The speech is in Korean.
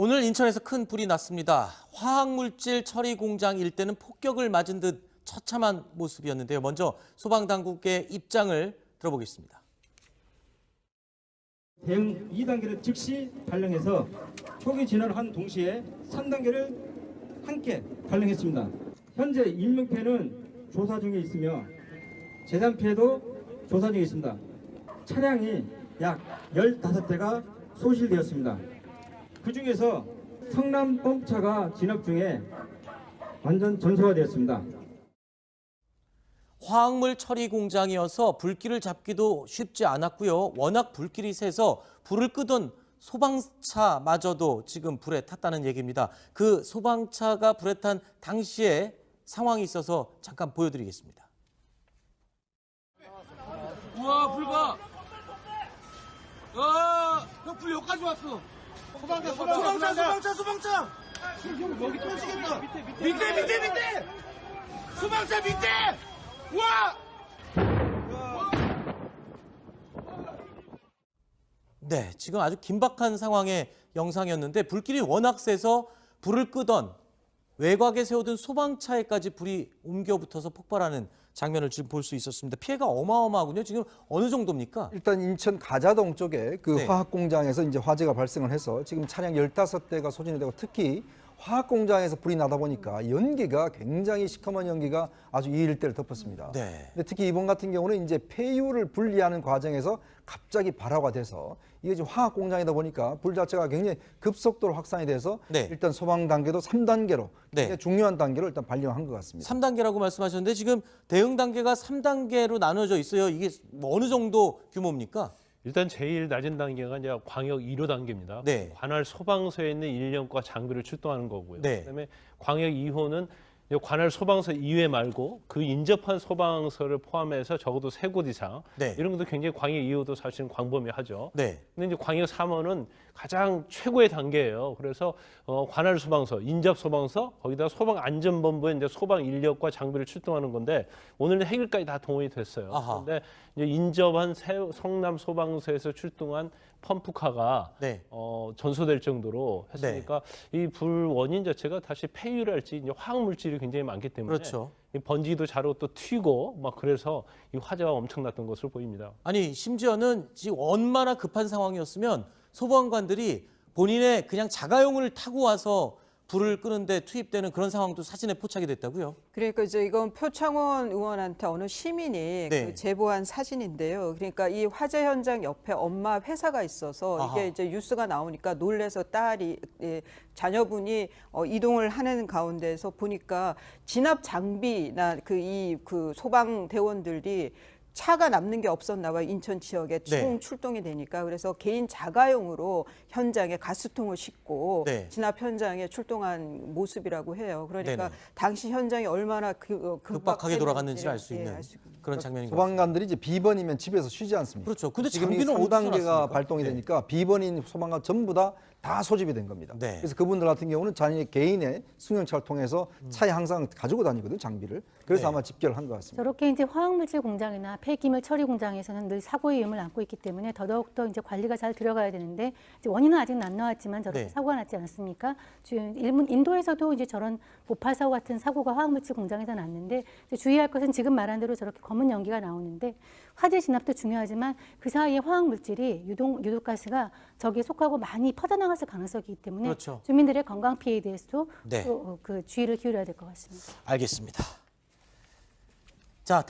오늘 인천에서 큰 불이 났습니다. 화학물질 처리 공장 일대는 폭격을 맞은 듯 처참한 모습이었는데요. 먼저 소방당국의 입장을 들어보겠습니다. 대응 2단계를 즉시 발령해서 초기 진화를 한 동시에 3단계를 함께 발령했습니다. 현재 인명피해는 조사 중에 있으며 재산 피해도 조사 중에 있습니다. 차량이 약 15대가 소실되었습니다. 그 중에서 성남 펌프차가 진압 중에 완전 전소화되었습니다. 화학물 처리 공장이어서 불길을 잡기도 쉽지 않았고요. 워낙 불길이 세서 불을 끄던 소방차마저도 지금 불에 탔다는 얘기입니다. 그 소방차가 불에 탄 당시에 상황이 있어서 잠깐 보여드리겠습니다. 우와 불 봐. 아, 형불 여기까지 왔어. 소방차 소방차 소방차 소방차. 형 여기 터지겠다. 밑에 밑에 밑에 밑에. 소방차 밑에. 우와. 네, 지금 아주 긴박한 상황의 영상이었는데 불길이 워낙 세서 불을 끄던 외곽에 세우던 소방차에까지 불이 옮겨 붙어서 폭발하는 장면을 지금 볼 수 있었습니다. 피해가 어마어마하군요. 지금 어느 정도입니까? 일단 인천 가자동 쪽에 그 네. 화학 공장에서 이제 화재가 발생을 해서 지금 차량 15대가 소진이 되고 특히 화학 공장에서 불이 나다 보니까 연기가 굉장히 시커먼 연기가 아주 이 일대를 덮었습니다. 네. 근데 특히 이번 같은 경우는 이제 폐유를 분리하는 과정에서 갑자기 발화가 돼서 이게 지금 화학 공장이다 보니까 불 자체가 굉장히 급속도로 확산이 돼서 네. 일단 소방 단계도 3단계로 네. 중요한 단계로 일단 발령한 것 같습니다. 3단계라고 말씀하셨는데 지금 대응 단계가 3단계로 나눠져 있어요. 이게 뭐 어느 정도 규모입니까? 일단 제일 낮은 단계가 이제 광역 1호 단계입니다. 네. 관할 소방서에 있는 인력과 장비를 출동하는 거고요. 네. 그다음에 광역 2호는 관할 소방서 이외 말고 그 인접한 소방서를 포함해서 적어도 세 곳 이상 네. 이런 것도 굉장히 광역 2호도 사실은 광범위하죠. 네. 근데 이제 광역 3호는 가장 최고의 단계예요. 그래서 어, 관할 소방서, 인접 소방서, 거기다 소방 안전본부에 이제 소방 인력과 장비를 출동하는 건데 오늘은 해결까지 다 동원이 됐어요. 아하. 그런데 이제 인접한 새- 성남 소방서에서 출동한 펌프카가 네. 어, 전소될 정도로 했으니까 이 불 원인 자체가 다시 폐유랄지 이제 화학 물질이 굉장히 많기 때문에 그렇죠. 이 번지기도 자로 또 튀고 막 그래서 이 화재가 엄청났던 것으로 보입니다. 아니 심지어는 지금 얼마나 급한 상황이었으면 소방관들이 본인의 그냥 자가용을 타고 와서 불을 끄는데 투입되는 그런 상황도 사진에 포착이 됐다고요? 그러니까 이제 이건 표창원 의원한테 어느 시민이 네. 그 제보한 사진인데요. 그러니까 이 화재 현장 옆에 엄마 회사가 있어서 아하. 이게 이제 뉴스가 나오니까 놀래서 딸이 예, 자녀분이 어, 이동을 하는 가운데서 보니까 진압 장비나 그 이그 소방 대원들이 차가 남는 게 없었나 봐요. 인천 지역에 네. 총 출동이 되니까 그래서 개인 자가용으로 현장에 가스통을 싣고 네. 진압 현장에 출동한 모습이라고 해요. 그러니까 네네. 당시 현장이 얼마나 그, 어, 급박하게 돌아갔는지를 급박했는지를, 알수 예, 있는 알수 있습니다. 그런 장면인 것 같습니다. 소방관들이 이제 비번이면 집에서 쉬지 않습니다. 그렇죠. 근데 지금 장비는 어디서 3단계가 났습니까? 발동이 네. 되니까 비번인 소방관 전부 다다 소집이 된 겁니다. 네. 그래서 그분들 같은 경우는 자기 개인의 승용차를 통해서 차에 항상 가지고 다니거든요, 장비를. 그래서 네. 아마 집결을 한것 같습니다. 저렇게 이제 화학물질 공장이나 폐기물 처리 공장에서는 늘 사고의 위험을 안고 있기 때문에 더더욱 더 이제 관리가 잘 들어가야 되는데 이제 원인은 아직은 안 나왔지만 저렇게 네. 사고가 났지 않았습니까? 일본 인도에서도 이제 저런 보파 사고 같은 사고가 화학물질 공장에서 났는데 이제 주의할 것은 지금 말한 대로 저렇게 검은 연기가 나오는데 화재 진압도 중요하지만 그 사이에 화학물질이 유동 유독가스가 저기에 속하고 많이 퍼져나갔을 가능성이 있기 때문에 그렇죠. 주민들의 건강 피해에 대해서도 네. 또그 주의를 기울여야 될 것 같습니다. 알겠습니다. 자.